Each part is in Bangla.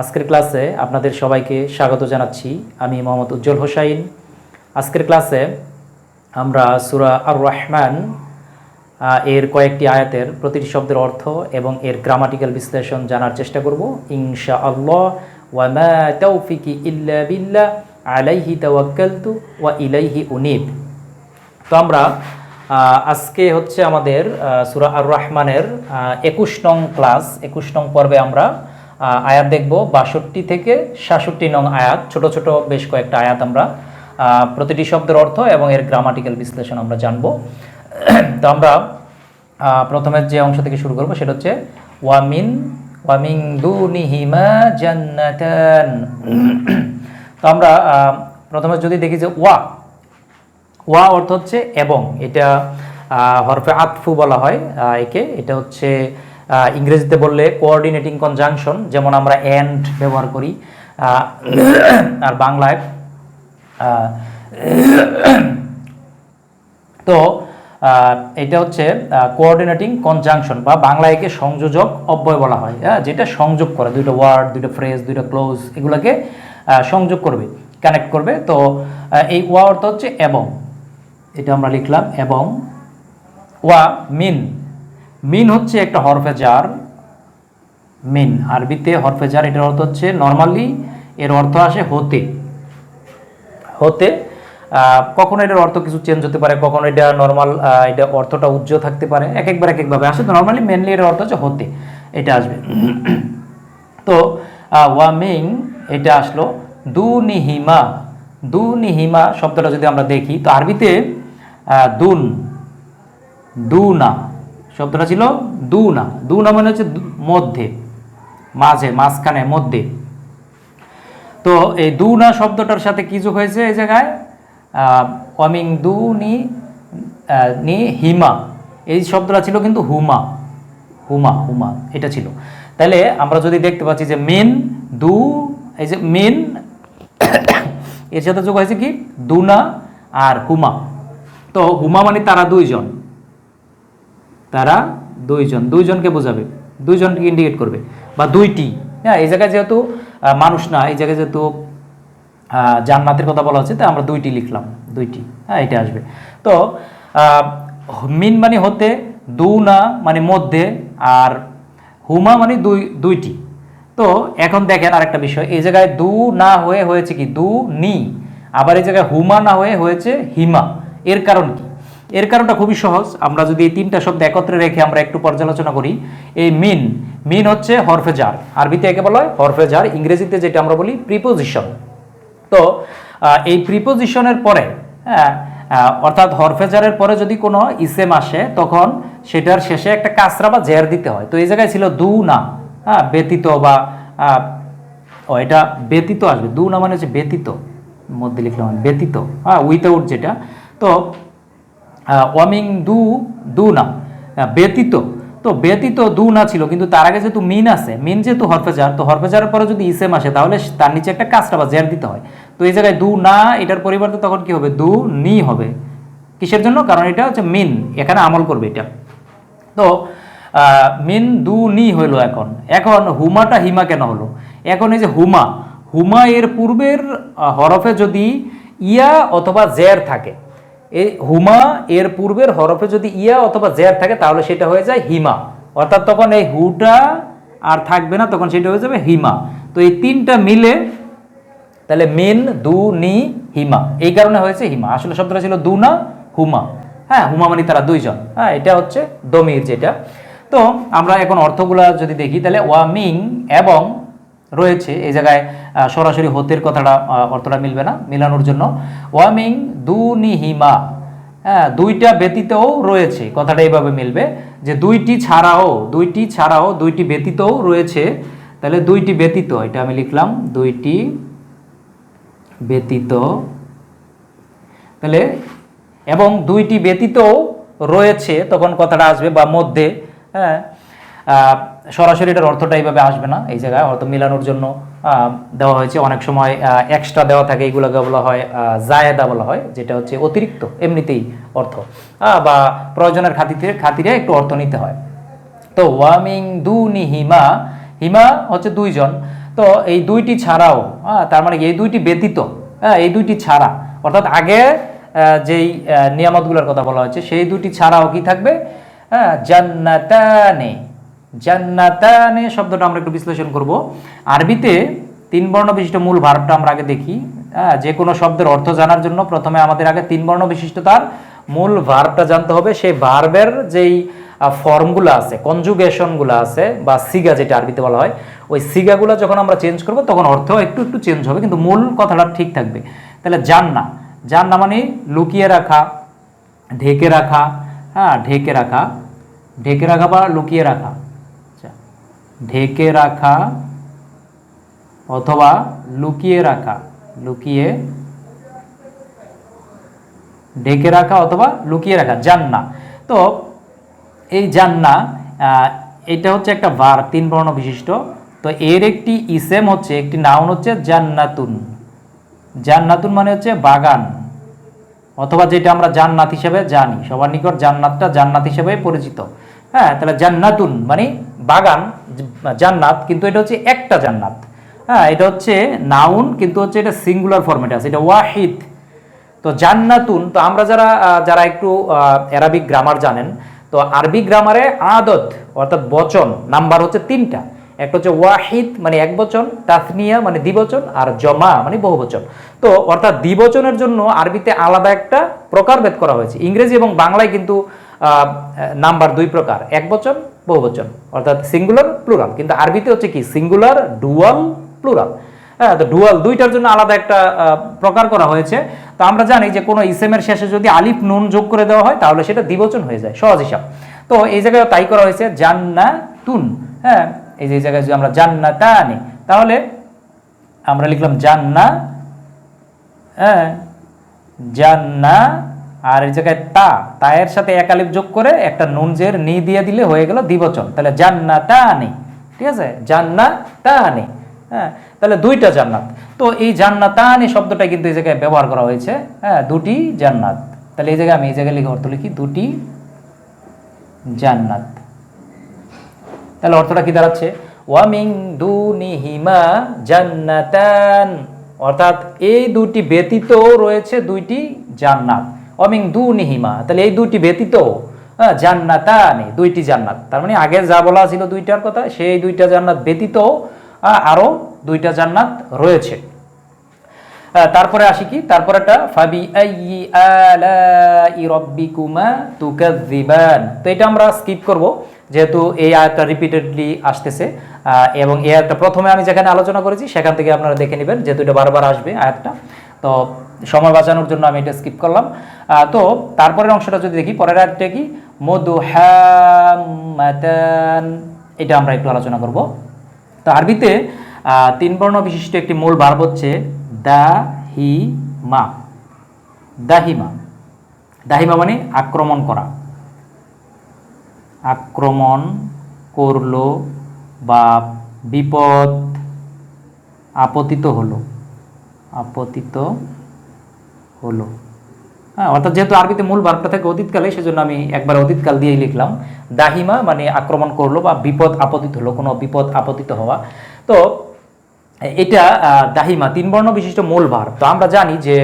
আজকের ক্লাসে আপনাদের সবাইকে স্বাগত জানাচ্ছি। আমি মোহাম্মদ উজ্জ্বল হোসাইন। আজকের ক্লাসে আমরা সুরা আর রহমান এর কয়েকটি আয়াতের প্রতিটি শব্দের অর্থ এবং এর গ্রামাটিক্যাল বিশ্লেষণ জানার চেষ্টা করব। ইনশা আল্লাহ ওয়ামা তৌফিকি ইল্লা বিল্লাহ, আলাইহি তাওয়াক্কালতু ওয়া ইলাইহি উনিব। তো আমরা আজকে হচ্ছে আমাদের সুরা আর রহমানের একুশ নং ক্লাস, একুশ নং পর্বে আমরা আয়াত দেখব। বাষট্টি থেকে সাতষট্টি নং আয়াত। ছোট ছোট বেশ কয়েকটা আয়াত আমরা প্রতিটি শব্দের অর্থ এবং এর গ্রামাটিক্যাল বিশ্লেষণ আমরা জানব। তো আমরা প্রথমে যে অংশ থেকে শুরু করব সেটা হচ্ছে ওয়ামিন ওয়ামিং দুনিহিমা জান্নাতান। তো আমরা প্রথমে যদি দেখি যে ওয়া ওয়া অর্থ হচ্ছে এবং, এটা হরফে আতফু বলা হয় একে। এটা হচ্ছে ইংরেজিতে বললে কোঅর্ডিনেটিং কনজাংশন যেমন আমরা অ্যান্ড ব্যবহার করি আর বাংলায় তো এটা হচ্ছে কোঅর্ডিনেটিং কনজাংশন বা বাংলা একে সংযোজক অব্যয় বলা হয় হ্যাঁ যেটা সংযোগ করে, দুইটা ওয়ার্ড দুইটা ফ্রেজ দুইটা ক্লোজ এগুলোকে সংযোগ করবে কানেক্ট করবে, তো এই ওয়া অর্থ হচ্ছে এবং, এটা আমরা লিখলাম এবং, ওয়া, মিন। মিন হচ্ছে একটা হরফে জার মিন। আরবিতে হরফে জার এটার অর্থ হচ্ছে নর্মালি এর অর্থ আসে হতে। হতে কখনো এটার অর্থ কিছু চেঞ্জ হতে পারে, কখনো এটা নর্মাল এটা অর্থটা উজ্জ্বল থাকতে পারে এক একবার এক একভাবে আসে। তো নর্মালি মেনলি এর অর্থ হচ্ছে হতে, এটা আসবে। তো ওয়ামিং এটা আসলো দু নিহিমা দু নিহিমা শব্দটা যদি আমরা দেখি, তো আরবিতে দুন, দুনা শব্দটা ছিল দুনা। দুনা মানে হচ্ছে দু- মধ্যে, মাঝে, মাঝখানে, মধ্যে। তো এই দু না শব্দটার সাথে কি যোগ হয়েছে এই জায়গায়? অমিং দু নি নি হিমা। এই শব্দটা ছিল কিন্তু হুমা। হুমা হুমা, এটা ছিল। তাহলে আমরা যদি দেখতে পাচ্ছি যে মেন, দু, এই যে মেন, এর সাথে যোগ হয়েছে কি? দুনা আর হুমা। তো হুমা মানে তারা দুইজন। তারা দুইজন, দুইজনকে বোঝাবে, দুইজনকে ইন্ডিকেট করবে, বা দুইটি। হ্যাঁ এই জায়গায় যেহেতু মানুষ না, এই জায়গায় যেহেতু জান্নাতের কথা বলা হচ্ছে, তাই আমরা দুইটি লিখলাম, দুইটি। হ্যাঁ এটা আসবে। তো মিন মানে হতে দু না মানে মধ্যে, আর হুমা মানে দুই, দুইটি। তো, এখন দেখেন আরেকটা বিষয়, এই জায়গায় দু না হয়ে হয়েছে কি? দু নি। আবার এই জায়গায় হুমা না হয়ে হয়েছে হিমা। এর কারণ কি? এর কারণটা খুবই সহজ। আমরা যদি এই তিনটা শব্দ একত্রে রেখে আমরা একটু পর্যালোচনা করি, এই মিন মিন হচ্ছে হরফেজার। আরবিতে একে বলা হয় হরফেজার, ইংরেজিতে যেটা আমরা বলি প্রিপোজিশন তো এই প্রিপোজিশনের পরে হ্যাঁ অর্থাৎ হরফেজারের পরে যদি কোনো ইসেম আসে, তখন সেটার শেষে একটা কাসরা বা জের দিতে হয়। তো এই জায়গায় ছিল দু না হ্যাঁ ব্যতীত বা এটা ব্যতীত আসবে। দু না মানে হচ্ছে ব্যতীত, মধ্যে লিখলাম ব্যতীত হ্যাঁ উইথাউট যেটা। তো ওয়ামিং দু দু না ব্যতীত। তো ব্যতীত দু না ছিল, কিন্তু তার আগে যেহেতু মিন আছে, মিন যেহেতু হরফেজার, তো হরফেজারের পরে যদি ইসেম আসে, তাহলে তার নিচে একটা কাজটা বা জের দিতে হয়। তো এই জায়গায় দু না, এটার পরিবর্তে তখন কি হবে? দু, নি হবে। কিসের জন্য? কারণ এটা হচ্ছে মিন, এখানে আমল করবে এটা। তো মিন, দু, নি হইল এখন। এখন হুমাটা হিমা কেন হলো? এখন এই যে হুমা হুমা এর পূর্বের হরফে যদি ইয়া অথবা জের থাকে এই হুমা এর পূর্বের হরফে যদি ইয়া অথবা জের থাকে, তাহলে সেটা হয়ে যায় হিমা। অর্থাৎ তখন এই হুটা আর থাকবে না, তখন সেটা হয়ে যাবে হিমা। তো এই তিনটা মিলে, তাহলে মিন, দু, নি, হিমা। এই কারণে হয়েছে হিমা। আসলে শব্দটা ছিল দু না, হুমা। হ্যাঁ হুমা মানে তারা দুইজন। হ্যাঁ এটা হচ্ছে দমির যেটা। তো আমরা এখন অর্থগুলা যদি দেখি, তাহলে ওয়ামিং এবং রয়েছে, এই জায়গায় সরাসরি হতের কথাটা অর্থটা মিলবে না, মিলানোর জন্য। ওয়ামিং দু নি হিমা হ্যাঁ দুইটা ব্যতীতও রয়েছে, কথাটা এইভাবে মিলবে, যে দুইটি ছাড়াও দুইটি ছাড়াও দুইটি ব্যতীতও রয়েছে, তাহলে দুইটি ব্যতীত, এটা আমি লিখলাম, দুইটি ব্যতীত, তাহলে, এবং দুইটি ব্যতীতও রয়েছে, তখন কথাটা আসবে বা মধ্যে হ্যাঁ সরাসরি এটার অর্থটা এইভাবে আসবে না এই জায়গায়। অর্থ মিলানোর জন্য দেওয়া হয়েছে। অনেক সময় এক্সট্রা দেওয়া থাকে, এগুলোকে বলা হয় জায়েদা বলা হয়, যেটা হচ্ছে অতিরিক্ত, এমনিতেই অর্থ। বা প্রয়োজনের খাতিরে খাতিরে একটু অর্থ নিতে হয়। তো ওয়ামিং দুনি হিমা হিমা হচ্ছে দুইজন। তো এই দুইটি ছাড়াও তার মানে এই দুইটি ব্যতীত হ্যাঁ এই দুইটি ছাড়া, অর্থাৎ আগে যেই নিয়ামতগুলোর কথা বলা হয়েছে, সেই দুটি ছাড়াও কি থাকবে? হ্যাঁ জান্নাতানে। জান্নাতানে শব্দটা আমরা একটু বিশ্লেষণ করব। আরবিতে তিন বর্ণ বিশিষ্ট মূল ভার্বটা আমরা আগে দেখি। হ্যাঁ যে কোনো শব্দের অর্থ জানার জন্য প্রথমে আমাদের আগে তিন বর্ণ বিশিষ্ট তার মূল ভার্বটা জানতে হবে। সেই ভার্বের যেই ফর্মগুলো আছে কনজুগেশনগুলো আছে, বা সিগা যেটা আরবিতে বলা হয়, ওই সিগাগুলো যখন আমরা চেঞ্জ করব, তখন অর্থ একটু একটু চেঞ্জ হবে, কিন্তু মূল কথাটা ঠিক থাকবে। তাহলে জান্না জান্না মানে লুকিয়ে রাখা, ঢেকে রাখা হ্যাঁ ঢেকে রাখা ঢেকে রাখা বা লুকিয়ে রাখা। ঢেকে রাখা অথবা লুকিয়ে রাখা, লুকিয়ে ঢেকে রাখা অথবা লুকিয়ে রাখা জান্না তো এই জান্না এটা হচ্ছে একটা বার তিন বর্ণ বিশিষ্ট। তো এর একটি ইসেম হচ্ছে, একটি নাউন হচ্ছে জান্নাতুন। জান্নাতুন মানে হচ্ছে বাগান, অথবা যেটা আমরা জান্নাত হিসেবে জানি। সবার নিকট জান্নাতটা জান্নাত হিসেবে পরিচিত। হ্যাঁ তাহলে জান্নাতুন মানে বাগান, জান্নাত, কিন্তু এটা হচ্ছে একটা জান্নাত। হ্যাঁ এটা হচ্ছে নাউন, কিন্তু হচ্ছে এটা সিঙ্গুলার ফরম্যাটে আছে, এটা ওয়াহিদ। তো জান্নাতুন, তো আমরা যারা যারা একটু অ্যারাবিক গ্রামার জানেন, তো আরবি গ্রামারে আদত, অর্থাৎ বচন, নাম্বার হচ্ছে তিনটা। একটা হচ্ছে ওয়াহিদ মানে এক বচন, তাসনিয়া মানে দ্বিবচন, আর জমা মানে বহুবচন। তো অর্থাৎ দ্বিবচনের জন্য আরবিতে আলাদা একটা প্রকারভেদ করা হয়েছে। ইংরেজি এবং বাংলায় কিন্তু নাম্বার দুই প্রকার, এক বচন বহুবচন অর্থাৎ সিঙ্গুলার প্লুরাল কিন্তু আরবিতে হচ্ছে কি? সিঙ্গুলার ডুয়াল প্লুরাল হ্যাঁ তো ডুয়াল দুইটার জন্য আলাদা একটা প্রকার করা হয়েছে। তো আমরা জানি যে কোনো ইসেমের শেষে যদি আলিফ নুন যোগ করে দেওয়া হয়, তাহলে সেটা দ্বিবচন হয়ে যায়, সহজ হিসাব। তো এই জায়গায় তাই করা হয়েছে, জান্নাতুন। হ্যাঁ এই যে জায়গায় যদি আমরা জান্নাতানি, তাহলে আমরা লিখলাম জান্না হ্যাঁ জান্না আর এই জায়গায় তা, তায়ের সাথে এক আলিফ যোগ করে একটা নুন জের নি দিয়ে দিলে হয়ে গেল দ্বিবচন। তাহলে জান্নাতানি, ঠিক আছে? জান্নাতানি হ্যাঁ? তাহলে দুইটা জান্নাত। তো এই জান্নাতানি শব্দটা কিন্তু এই জায়গায় ব্যবহার করা হয়েছে হ্যাঁ? দুটি জান্নাত। তাহলে এই জায়গায় আমি এই জায়গায় লিখে অর্থ লিখি, দুটি জান্নাত। তাহলে অর্থটা কি দাঁড়াচ্ছে? ওয়ামিং দুনিহিমা জান্নাতান। অর্থাৎ এই দুটি ব্যতীত রয়েছে দুইটি জান্নাত। অমিং দুনিহিমা। তাহলে এই দুটি ব্যতীত হ্যাঁ, জান্নাতানি দুইটি জান্নাত। তার মানে আগে যা বলা ছিল দুইটার কথা সেই দুইটা জান্নাত ব্যতীত আহ, আরও দুইটা জান্নাত রয়েছে। তারপরে আসি কি? তারপর একটা ফাবি তো এটা আমরা স্কিপ করব যেহেতু এই আয়াতটা রিপিটেডলি আসতেছে। এবং এই আয়াতটা প্রথমে আমি যেখানে আলোচনা করেছি সেখান থেকে আপনারা দেখে নেবেন যেহেতু এটা বারবার আসবে আয়াতটা। তো সময় বাঁচানোর জন্য আমি এটা স্কিপ করলাম। তো তারপরের অংশটা যদি দেখি, পরের আয়াতটা কি? মধু মধুহামাতান এটা আমরা একটু আলোচনা করব। তো আরবিতে তিন বর্ণ বিশিষ্ট একটি মূল ভার্ব হচ্ছে দাহিমা দাহিমা দাহিমা মানে আক্রমণ করা। আক্রমণ করল বা বিপদ আপতিত হলো। আপতিত হলো। হ্যাঁ অর্থাৎ যেহেতু আরবিতে মূল ভার্বটা থাকে অতীতকালে, সেজন্য আমি একবার অতীতকাল দিয়েই লিখলাম। দাহিমা মানে আক্রমণ করল বা বিপদ আপতিত হলো, কোনো বিপদ আপতিত হওয়া। তো এটা দাহিমা, তিন বর্ণ বিশিষ্ট মূল ভার। তো আমরা জানি যে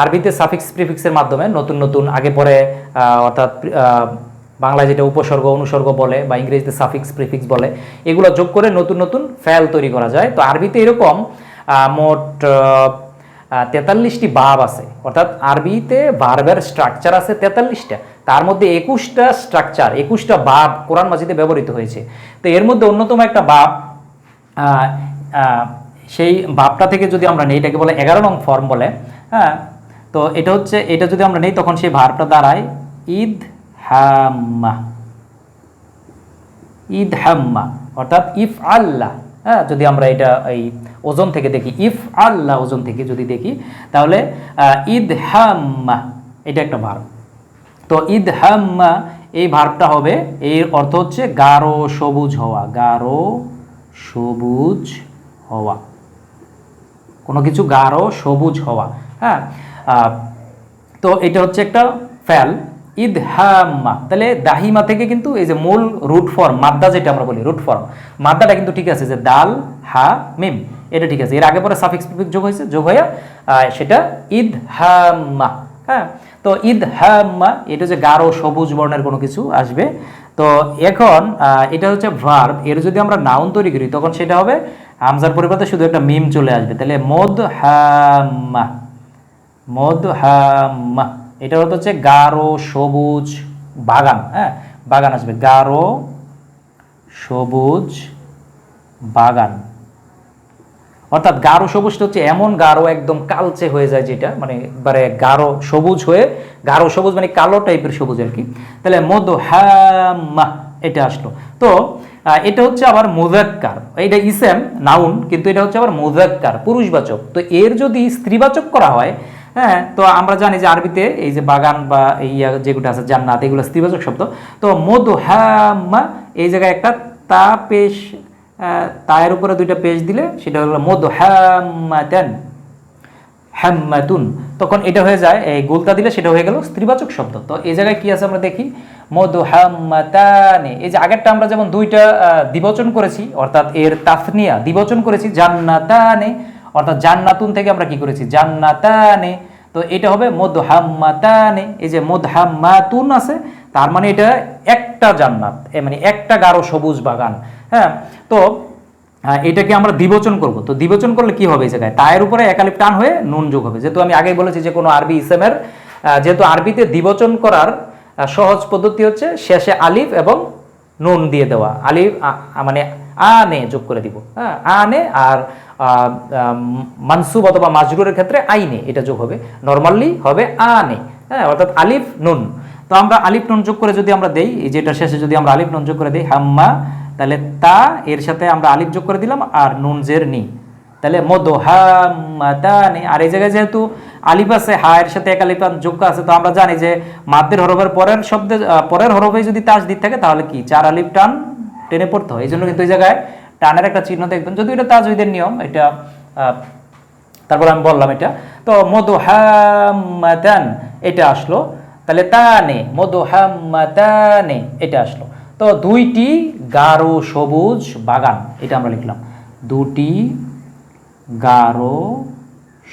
আরবিতে সাফিক্স প্রিফিক্সের মাধ্যমে নতুন নতুন, আগে পরে অর্থাৎ বাংলায় যেটা উপসর্গ, অনুসর্গ বলে বা ইংরেজিতে সাফিক্স প্রিফিক্স বলে, এগুলো যোগ করে নতুন নতুন ফ্যাল তৈরি করা যায়। তো আরবিতে এরকম মোট তেতাল্লিশটি বাব আছে। অর্থাৎ আরবিতে বারবের স্ট্রাকচার আছে তেতাল্লিশটা। তার মধ্যে একুশটা স্ট্রাকচার একুশটা বাব কোরআন মাজিদে ব্যবহৃত হয়েছে। তো এর মধ্যে অন্যতম একটা আহ, সেই ভাবটা থেকে যদি আমরা নেই এটাকে বলে এগারো নং ফর্ম বলে হ্যাঁ? তো এটা হচ্ছে এটা যদি আমরা নেই তখন সেই ভাবটা দাঁড়ায় ঈদ হাম্মা। ঈদ হাম্মা। অর্থাৎ ইফ আল্লাহ হ্যাঁ যদি আমরা এটা এই ওজন থেকে দেখি ইফ আল্লাহ ওজন থেকে যদি দেখি, তাহলে ঈদ হাম্মা এটা একটা ভার্ব তো ঈদ হাম্মা এই ভার্বটা হবে, এর অর্থ হচ্ছে গাঢ় সবুজ হওয়া, গাঢ় সবুজ হওয়া। কোনো কিছু গাঢ় সবুজ হওয়া হ্যাঁ তো এটা হচ্ছে একটা ফ্যাল ঈদ হাম্মা তাহলে দাহিমা থেকে কিন্তু এই যে মূল রুট ফর্ম মাদ্দা যেটা আমরা বলি রুট ফর্ম মাদ্দাটা কিন্তু ঠিক আছে যে দাল, হা, মিম, এটা ঠিক আছে। এর আগে পরে সাফিক্স যোগ হয়েছে, যোগ হয়ে সেটা ঈদ হাম্মা হ্যাঁ? তো ঈদ হাম্মা এটা হচ্ছে গাঢ় সবুজ বর্ণের কোনো কিছু আসবে। তো এখন এটা হচ্ছে ভার্ব এর যদি আমরা নাউন তৈরি করি, তখন সেটা হবে, হামজার পরিবর্তে শুধু একটা মিম চলে আসবে। তাহলে মদ হাম্মা মদ হাম্মা এটা হতে হচ্ছে গাঢ়, সবুজ বাগান হ্যাঁ? বাগান আসবে, গাঢ়, সবুজ বাগান। অর্থাৎ গাঢ়, সবুজটা হচ্ছে এমন গাঢ়, একদম কালচে হয়ে যায় যেটা মানে একবারে গাঢ়, সবুজ হয়ে, গাঢ়, সবুজ মানে কালো টাইপের সবুজ আর কি। তাহলে মদ হাম্মা এটা আসলো। তো এটা হচ্ছে আবার মোজাক্কার। এটা ইসেম, নাউন, কিন্তু এটা হচ্ছে আবার মোজাক্কার, পুরুষবাচক। তো এর যদি স্ত্রীবাচক করা হয় হ্যাঁ তো আমরা জানি যে আরবিতে এই যে বাগান বা এই যেগুলো আছে জান্নাত এগুলো স্ত্রীবাচক শব্দ। তো মধু হাম্মা এই জায়গায় একটা তা পেশ তায়ের উপরে দুইটা পেশ দিলে সেটা হলো মধু হাম্মাতেন। হ্যাম্মাতুন তখন এটা হয়ে যায় এই গোলতা দিলে সেটা হয়ে গেল স্ত্রীবাচক শব্দ। তো এই জায়গায় কি আছে আমরা দেখি? মধু হাম্মাতানে এই যে আগেরটা আমরা যেমন দুইটা আহ, দ্বিবচন করেছি অর্থাৎ এর তাফনিয়া দ্বিবচন করেছি জান্নাতানে অর্থাৎ জান্নাতুন থেকে আমরা কি করেছি? জান্নাতানে তো এটা হবে মধু হাম্মাতানে এই যে মধু হাম্মাতুন আছে, তার মানে এটা একটা জান্নাত মানে একটা গাঢ় সবুজ বাগান হ্যাঁ? তো এটাকে আমরা দ্বিবচন করব। তো দ্বিবচন করলে কি হবে এই জায়গায়? তায়ের উপরে একালিপ টান হয়ে নুন যোগ হবে। যেহেতু আমি আগেই বলেছি যে কোনো আরবি ইসেমের যেহেতু আরবিতে দ্বিবচন করার সহজ পদ্ধতি হচ্ছে শেষে আলিফ এবং নুন দিয়ে দেওয়া। আলিফ মানে আনে যোগ করে দিব। হ্যাঁ? আনে আর মানসুব অথবা মাজরুরের ক্ষেত্রে আইনে এটা যোগ হবে। নর্মালি হবে আনে। হ্যাঁ অর্থাৎ আলিফ নুন। তো আমরা আলিফ নুন যোগ করে যদি আমরা দেই যেটা শেষে যদি আমরা আলিফ নুন যোগ করে দিই, হাম্মা, তাহলে তা, এর সাথে আমরা আলিফ যোগ করে দিলাম আর নুন জের নি। তাহলে মদো হাম্মাতানি। আর এই জায়গায় যেহেতু আলিফ আছে, হা এর সাথে এক আলিফ যোগ্য আছে, তো আমরা জানি যে মাদ্দের হরফের পরের শব্দে পরের হরফে যদি তাস দিতে থাকে, তাহলে কি? চার আলিফ টান টেনে পড়তে হয়। এই জন্য কিন্তু এই জায়গায় টানের একটা চিহ্ন দেখবেন। যদি এটা তাজউদের নিয়ম, এটা তারপর আমি বললাম এটা। তো মধু হাম্মাতান এটা আসলো। তাহলে তানে মধু হাম্মাতানে এটা আসলো। তো দুইটি গাঢ় সবুজ বাগান, এটা আমরা লিখলাম। দুটি গাঢ়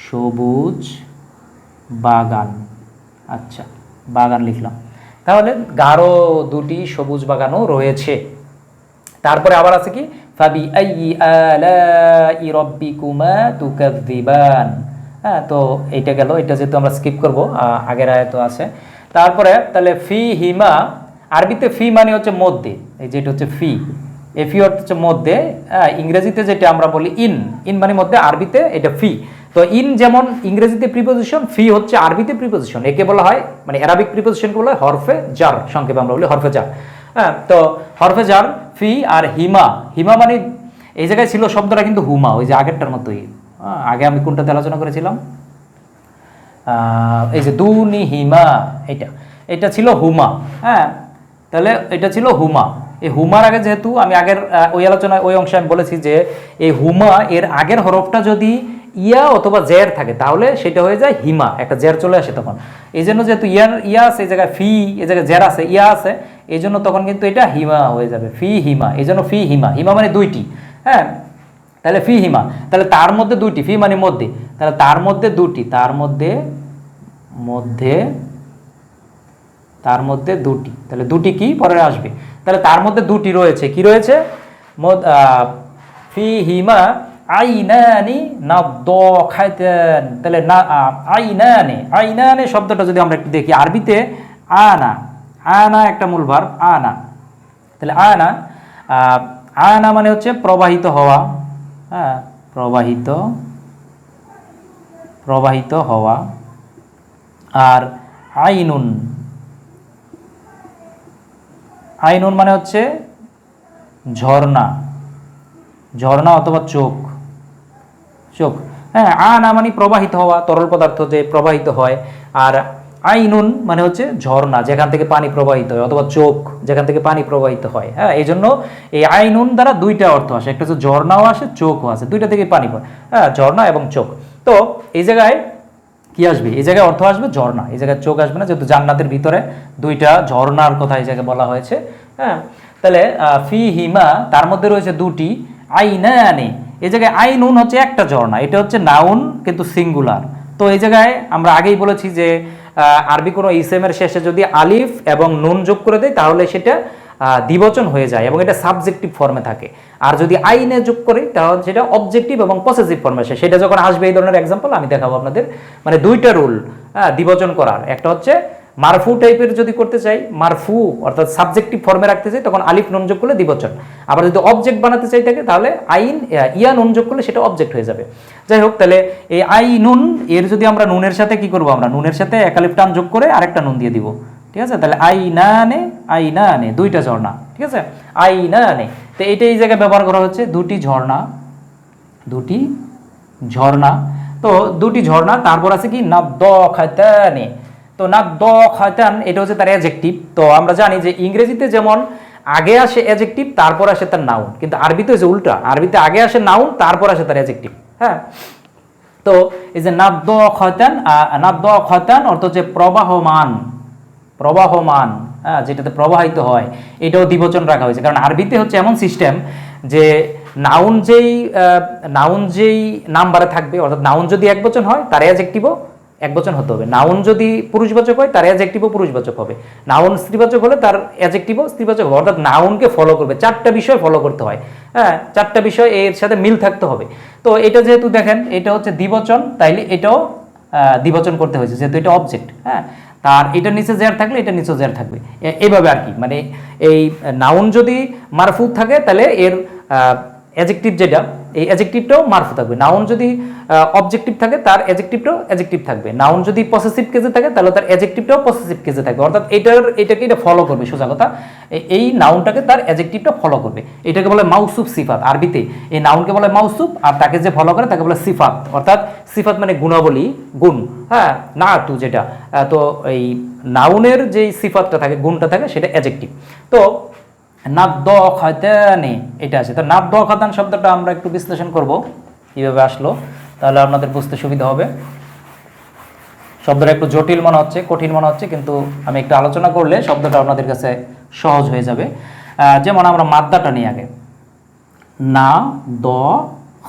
সবুজ বাগান। আচ্ছা বাগান লিখলাম। তাহলে গাঢ় দুটি সবুজ বাগানও রয়েছে। তারপরে আবার আছে কি? ফাবি হ্যাঁ তো গেল, এটা যেহেতু আমরা স্কিপ করব আগের আছে। তারপরে, তাহলে ফি হিমা, আরবিতে ফি মানে হচ্ছে মধ্যে, এই যেটা হচ্ছে ফি। অর্থ হচ্ছে মধ্যে ইংরেজিতে যেটা আমরা বলি ইন ইন মানে মধ্যে, আরবিতে এটা ফি। তো ইন যেমন ইংরেজিতে প্রিপোজিশন ফি হচ্ছে আরবিতে প্রিপোজিশন একে বলা হয় মানে অ্যারাবিক প্রিপোজিশনকে বলা হয় হরফে জার সংক্ষেপে আমরা বলি হরফে জার হ্যাঁ তো হরফে জার ফি আর হিমা। হিমা মানে এই জায়গায় ছিল শব্দটা কিন্তু হুমা ওই যে আগেরটার মতোই। হ্যাঁ, আগে আমি কোনটাতে আলোচনা করেছিলাম? এই যে দুনি হিমা এটা এটা ছিল হুমা। হ্যাঁ তাহলে এটা ছিল হুমা। এই হুমার আগে যেহেতু আমি আগের ওই আলোচনায় ওই অংশে আমি বলেছি যে এই হুমা এর আগের হরফটা যদি ইয়া অথবা জের থাকে তাহলে সেটা হয়ে যায় হিমা। একটা জের চলে আসে তখন। এই জন্য যেহেতু ইয়ার ইয়া আছে এই জায়গায় ফি এই জায়গায় জের আছে ইয়া আছে এই জন্য তখন কিন্তু এটা হিমা হয়ে যাবে, ফি হিমা এই জন্য ফি হিমা হিমা মানে দুইটি হ্যাঁ? তাহলে ফি হিমা, তাহলে তার মধ্যে দুইটি, ফি মানে মধ্যে, তাহলে তার মধ্যে দুটি তার মধ্যে মধ্যে, তার মধ্যে দুটি তাহলে দুটি কি পরে আসবে? তাহলে তার মধ্যে দুটি রয়েছে, কি রয়েছে? ফি হিমা আইনানি না দ খাইতেন তাহলে না আইনানে আইনানে শব্দটা যদি আমরা একটু দেখি, আরবিতে আনা আনা একটা মূল ভার্ব আনা। তাহলে আনা আহ, আনা মানে হচ্ছে প্রবাহিত হওয়া হ্যাঁ প্রবাহিত প্রবাহিত হওয়া। আর আইনুন আইনুন মানে হচ্ছে ঝর্ণা ঝর্ণা অথবা চোখ চোখ। হ্যাঁ আনা মানে প্রবাহিত হওয়া তরল পদার্থ যে প্রবাহিত হয়। আর আইনুন মানে হচ্ছে ঝর্ণা, যেখান থেকে পানি প্রবাহিত হয়, অথবা চোখ, যেখান থেকে পানি প্রবাহিত হয় হ্যাঁ? এই জন্য এই আইনুন দ্বারা দুইটা অর্থ আসে, একটা হচ্ছে ঝর্ণাও আসে, চোখও আসে, দুইটা থেকে পানি পড়ে হ্যাঁ? ঝর্ণা এবং চোখ। তো এই জায়গায় কি আসবে? এই জায়গায় অর্থ আসবে ঝর্ণা, এই জায়গায় চোখ আসবে না, যেহেতু জান্নাতের ভিতরে দুইটা ঝর্ণার কথা এই জায়গায় বলা হয়েছে হ্যাঁ? তাহলে ফি হিমা তার মধ্যে রয়েছে দুটি, আইনানে, এই জায়গায় আইনুন হচ্ছে একটা ঝর্ণা, এটা হচ্ছে নাউন কিন্তু সিঙ্গুলার। তো এই জায়গায় আমরা আগেই বলেছি যে আরবি কোনো ইসেমের শেষে যদি আলিফ এবং নুন যোগ করে দেয়, তাহলে সেটা দ্বিবচন হয়ে যায় এবং এটা সাবজেক্টিভ ফর্মে থাকে। আর যদি আইনে যোগ করি, তাহলে সেটা অবজেক্টিভ এবং পসেসিভ ফর্মে আসে। সেটা যখন আসবে এই ধরনের এক্সাম্পল আমি দেখাবো আপনাদের। মানে দুইটা রুল হ্যাঁ দ্বিবচন করার। একটা হচ্ছে মারফু টাইপের যদি করতে চাই, মারফু অর্থাৎ সাবজেক্টিভ ফর্মে রাখতে চাই, তখন আলিফ নুন যোগ করলে দ্বিবচন। আবার যদি অবজেক্ট বানাতে চাই থাকে তাহলে আইন ইয়া নুন যোগ করলে সেটা অবজেক্ট হয়ে যাবে। যাই হোক, তাহলে এই আই নুন, এর যদি আমরা নুনের সাথে কি করব আমরা? নুনের সাথে একালিফ টান যোগ করে আরেকটা নুন দিয়ে দিব। ঠিক আছে? তাহলে আই না নে, আই না নে, দুইটা ঝর্ণা। ঠিক আছে? আই না নে। তো এটা এই জায়গায় ব্যবহার করা হচ্ছে, দুটি ঝর্ণা। দুটি ঝর্ণা। তো দুটি ঝর্ণা, তারপর আছে কি? না নাদ্দ খাতানে তো নাদ্দ খাতান, এটা হচ্ছে তার অ্যাজেক্টিভ তো আমরা জানি যে ইংরেজিতে যেমন, আগে আসে অ্যাজেক্টিভ তারপর আসে তার নাউন কিন্তু আরবিতে হচ্ছে উল্টা। আরবিতে আগে আসে নাউন তারপর আসে তার অ্যাজেক্টিভ হ্যাঁ? তো এই যে নাদ্দ খতান নাদ্দ খতান, অর্থ হচ্ছে প্রবাহমান। প্রবাহমান হ্যাঁ যেটাতে প্রবাহিত হয়। এটাও দ্বিবচন রাখা হয়েছে। কারণ আরবিতে হচ্ছে এমন সিস্টেম যে নাউন যেই নাউন যেই নাম্বারে থাকবে, অর্থাৎ নাউন যদি এক বচন হয়, তার অ্যাজেক্টিভও এক বচন হতে হবে। নাউন যদি পুরুষবাচক হয়, তার অ্যাজেক্টিভও পুরুষবাচক হবে। নাউন স্ত্রীবাচক হলে তার অ্যাজেক্টিভও স্ত্রীবাচক হবে। অর্থাৎ নাউনকে ফলো করবে। চারটা বিষয় ফলো করতে হয়। হ্যাঁ চারটা বিষয় এর সাথে মিল থাকতে হবে। তো এটা যেহেতু দেখেন, এটা হচ্ছে দ্বিবচন, তাইলে এটাও দ্বিবচন করতে হয়েছে। যেহেতু এটা অবজেক্ট হ্যাঁ তার এটা নিচে জের থাকলে, এটা নিচে জের থাকবে। এ- এইভাবে আর কি। মানে এই নাউন যদি মারফু থাকে, তাহলে এর অ্যাজেক্টিভ যেটা, এই অ্যাজেক্টিভটাও মারফু থাকবে। নাউন যদি অবজেক্টিভ থাকে, তার অ্যাজেক্টিভটাও অ্যাজেক্টিভ থাকবে। নাউন যদি পসেসিভ কেজে থাকে, তাহলে তার অ্যাজেক্টিভটাও পসেসিভ কেজে থাকবে। অর্থাৎ এটার, এটাকে এটা ফলো করবে, সোজা কথা। এই নাউনটাকে তার অ্যাজেক্টিভটা ফলো করবে। এটাকে বলে মাউসুফ সিফাত আরবিতে। এই নাউনকে বলে মাউসুফ আর তাকে যে ফলো করে, তাকে বলে সিফাত অর্থাৎ সিফাত মানে গুণাবলী, গুণ। হ্যাঁ না তু যেটা তো এই নাউনের যে সিফাতটা থাকে, গুণটা থাকে, সেটা অ্যাজেক্টিভ তো নাদ্দ খাতানে এটা আছে। তো নাদ্দ খাতান শব্দটা আমরা একটু বিশ্লেষণ করব, কীভাবে আসলো, তাহলে আপনাদের বুঝতে সুবিধা হবে। শব্দটা একটু জটিল মনে হচ্ছে, কঠিন মনে হচ্ছে, কিন্তু আমি একটু আলোচনা করলে শব্দটা আপনাদের কাছে সহজ হয়ে যাবে। যেমন আমরা মাদ্দাটা নিই আগে। না দ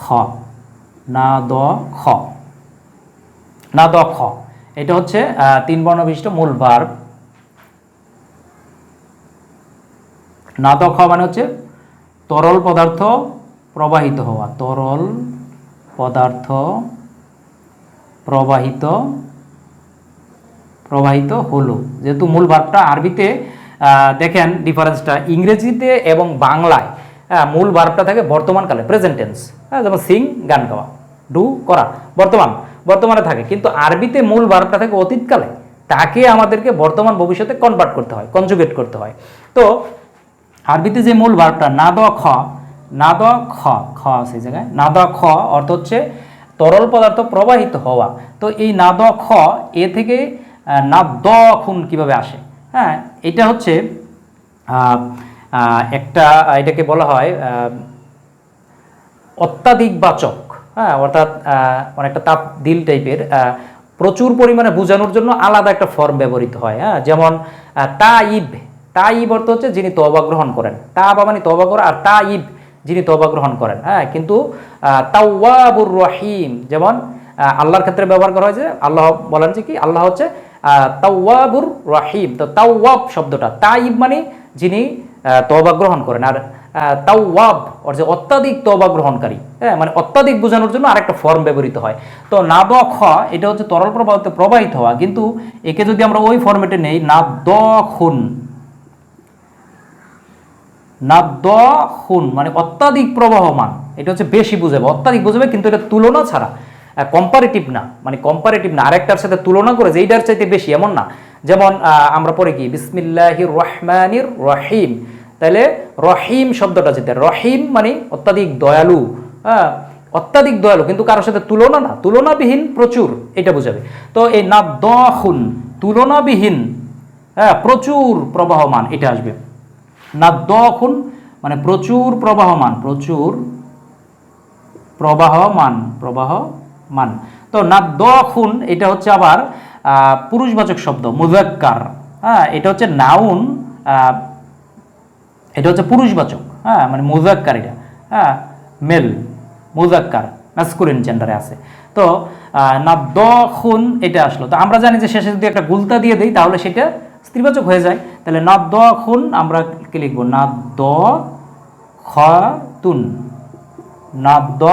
খ না দ খ না দ খ এটা হচ্ছে তিন বর্ণ বিশিষ্ট মূল ভার্ব দ খ মানে হচ্ছে তরল পদার্থ প্রবাহিত হওয়া। তরল পদার্থ প্রবাহিত প্রবাহিত হলো। যেহেতু মূল ভার্বটা আরবিতে দেখেন ডিফারেন্সটা ইংরেজিতে এবং বাংলায় মূল ভার্বটা থাকে বর্তমানকালে প্রেজেন্ট টেন্স হ্যাঁ যেমন সিং, গান গাওয়া, ডু, করা, বর্তমান, বর্তমানে থাকে। কিন্তু আরবিতে মূল ভার্বটা থাকে অতীতকালে তাকে আমাদেরকে বর্তমান ভবিষ্যতে কনভার্ট করতে হয় কনজুগেট করতে হয়। তো আরবিতে যে মূল ভার্বটা না দ খ না দ খ খ আছে জায়গায় না দ খ অর্থ হচ্ছে তরল পদার্থ প্রবাহিত হওয়া। তো এই না দ খ এ থেকে না দ খুন কীভাবে আসে? হ্যাঁ এটা হচ্ছে একটা এটাকে বলা হয় অত্যাধিক বাচক হ্যাঁ অর্থাৎ অনেকটা তাপ দিল টাইপের প্রচুর পরিমাণে বোঝানোর জন্য আলাদা একটা ফর্ম ব্যবহৃত হয়। হ্যাঁ যেমন আহ, তাইব তাইব অর্থ হচ্ছে যিনি তবা গ্রহণ করেন। তা বা মানে তবা করা আর তাইব যিনি তবা গ্রহণ করেন। হ্যাঁ কিন্তু তাওয়াবুর রহিম যেমন আল্লাহর ক্ষেত্রে ব্যবহার করা হয়েছে আল্লাহ বলেন যে কি? আল্লাহ হচ্ছে তাওয়াবুর রহিম। তো তাওয়াব শব্দটা, তাইব মানে যিনি তবা গ্রহণ করেন। আর তাওয়াব যে অত্যাধিক তবা গ্রহণকারী হ্যাঁ মানে অত্যাধিক বোঝানোর জন্য আরেকটা ফর্ম ব্যবহৃত হয়। তো না দ খ এটা হচ্ছে তরল প্রবাহিত প্রবাহিত হওয়া। কিন্তু একে যদি আমরা ওই ফর্মেটে নেই না দ খুন না দ খুন মানে অত্যাধিক প্রবাহমান। এটা হচ্ছে বেশি বুঝাবে, অত্যাধিক বুঝাবে, কিন্তু এটা তুলনা ছাড়া কম্পারেটিভ না। মানে কম্পারেটিভ না। আরেকটার সাথে তুলনা করে যে এইটার চাইতে বেশি, এমন না। যেমন আমরা পড়ে কি বিসমিল্লাহির রহমানির রহিম। তাহলে রহিম শব্দটা যেটা রহিম মানে অত্যাধিক দয়ালু। হ্যাঁ অত্যাধিক দয়ালু, কিন্তু কারোর সাথে তুলনা না। তুলনাবিহীন প্রচুর, এটা বোঝাবে। তো এই না দহুন তুলনাবিহীন হ্যাঁ প্রচুর প্রবাহমান, এটা আসবে। না দখুন মানে প্রচুর প্রবাহমান প্রচুর প্রবাহমান প্রবাহমান। তো না দখুন এটা হচ্ছে আবার পুরুষবাচক শব্দ মুজাক্কার হ্যাঁ এটা হচ্ছে নাউন এটা হচ্ছে পুরুষবাচক হ্যাঁ মানে মুজাক্কার এটা হ্যাঁ মেল মুজাক্কার মাস্কুলিন জেন্ডারে আছে। তো না দখুন এটা আসলো। তো আমরা জানি যে শেষে যদি একটা গুলতা দিয়ে দিই, তাহলে সেটা স্ত্রীবাচক হয়ে যায়। তাহলে না দখুন আমরা কি লিখব? না দ খুন না দ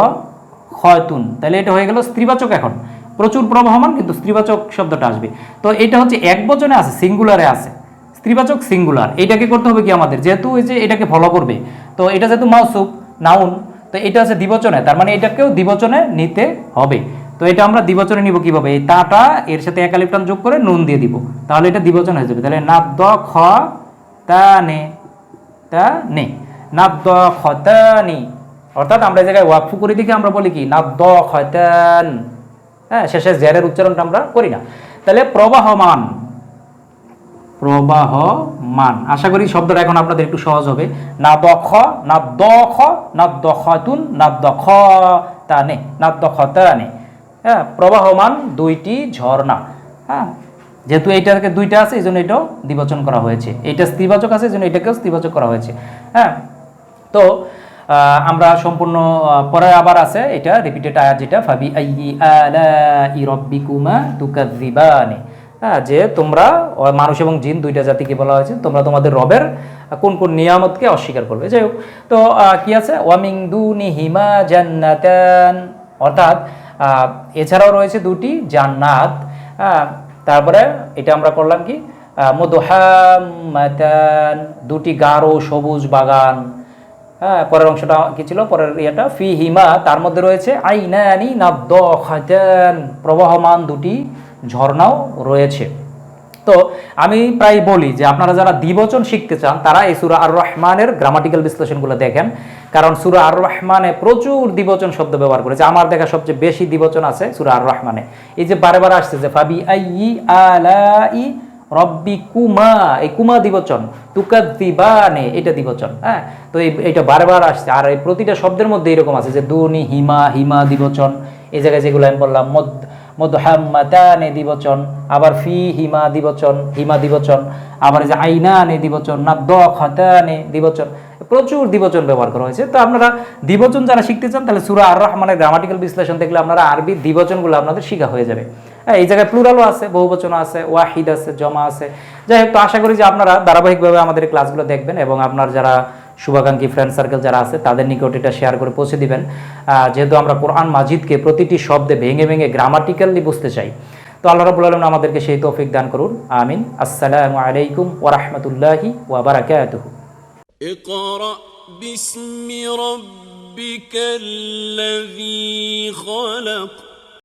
খয়তুন তাহলে এটা হয়ে গেল স্ত্রীবাচক এখন। প্রচুর প্রবাহমান, কিন্তু স্ত্রীবাচক শব্দটা আসবে। তো এটা হচ্ছে এক বচনে আছে, সিঙ্গুলারে আছে। স্ত্রীবাচক, সিঙ্গুলার। এটাকে করতে হবে কি আমাদের? যেহেতু এই যে এটাকে ফলো করবে, তো এটা যেহেতু মাউসুফ নাউন, তো এটা আছে দ্বিবচনে। তার মানে এটাকেও দ্বিবচনে নিতে হবে। তো এটা আমরা দ্বিবচনে নিব কীভাবে? এই তাটা, এর সাথে একালিপ্টান যোগ করে নুন দিয়ে দিব। তাহলে এটা দ্বিবচন হয়ে যাবে। তাহলে না দ খ তা নে তা নে। নাদ্দ খতানি অর্থাৎ আমরা এই জায়গায় ওয়াকফু করি দেখে আমরা বলি কি? নাদ্দ খতান হ্যাঁ শেষে জেরের উচ্চারণটা আমরা করি না। তাহলে প্রবাহমান প্রবাহমান। আশা করি শব্দটা এখন আপনাদের একটু সহজ হবে। না দখ না দখ না দখাতুন না দখ তানে না। দখতানে হ্যাঁ প্রবাহমান দুইটি ঝর্ণা। হ্যাঁ যেহেতু এইটাকে দুইটা আছে এই জন্য এটাও দ্বিবচন করা হয়েছে। এইটা স্ত্রীবাচক আছে এই জন্য এটাকেও স্ত্রীবাচক করা হয়েছে। হ্যাঁ তো আমরা সম্পূর্ণ পরে আবার আছে এটা রিপিটেড আয়াত যেটা, ফাবি আইয়ি আলাই রব্বিকুমা তুকাযিবানি হ্যাঁ যে তোমরা মানুষ এবং জিন দুইটা জাতিকে বলা হয়েছে, তোমরা তোমাদের রবের কোন কোন নিয়ামতকে অস্বীকার করবে। যাই হোক, তো কি আছে? ওয়ামিং দুনি হিমা জান্নাতান। অর্থাৎ এছাড়াও রয়েছে দুটি, জান্নাত তারপরে এটা আমরা করলাম কি? মধুহান দুটি গাঢ় সবুজ বাগান। হ্যাঁ পরের অংশটা কি ছিল? পরের ইয়েটা ফি হিমা তার মধ্যে রয়েছে আইনানি নাব্দ প্রবাহমান দুটি ঝর্ণাও রয়েছে। তো আমি প্রায় বলি যে আপনারা যারা দ্বিবচন শিখতে চান, তারা এই সুরা আর রহমানের গ্রামাটিক্যাল বিশ্লেষণগুলো দেখেন। কারণ সুরা আর রহমানে প্রচুর দ্বিবচন শব্দ ব্যবহার করেছে। আমার দেখা সবচেয়ে বেশি দ্বিবচন আছে সুরা আর রহমানে এই যে বারে বারে আসছে যে, ফাবি আই আলাই রব্বি কুমা এই কুমা দিবচন তুকাদ্দিবানে এটা দিবচন হ্যাঁ? তো এটা বারবার আসছে। আর এই প্রতিটা শব্দের মধ্যে এরকম আছে যে, দুনি হিমা হিমা দিবচন এই জায়গায় যেগুলো আমি বললাম, মদ মদহাম্মাতানে দিবচন আবার ফি হিমা দিবচন হিমা দিবচন আবার যে আইনানে দিবচন না দ দিবচন প্রচুর দিবচন ব্যবহার করা হয়েছে। তো আপনারা দিবচন যারা শিখতে চান, তাহলে সুরা আর রহমানের গ্রামাটিক্যাল বিশ্লেষণ দেখলে আপনারা আরবি দিবচনগুলো আপনাদের শিখা হয়ে যাবে। হ্যাঁ এই জায়গায় প্লুরালও আছে, বহুবচন আছে, ওয়াহিদ আছে, জমা আছে। যাই হোক, তো আশা করি যে আপনারা ধারাবাহিকভাবে আমাদের ক্লাসগুলো দেখবেন এবং আপনার যারা শুভাকাঙ্ক্ষী ফ্রেন্ড সার্কেল যারা আছে তাদের নিকট এটা শেয়ার করে পৌঁছে দিবেন আহ, যেহেতু আমরা কোরআন মাজিদকে প্রতিটি শব্দে ভেঙে ভেঙে গ্রামাটিক্যালি বুঝতে চাই তো আল্লাহ রাবুল আলম আমাদেরকে সেই তৌফিক দান করুন আমিন আসসালামু আলাইকুম ওরহমতুল্লাহি ওবরাকাতুহু اقرأ باسم ربك الذي خلق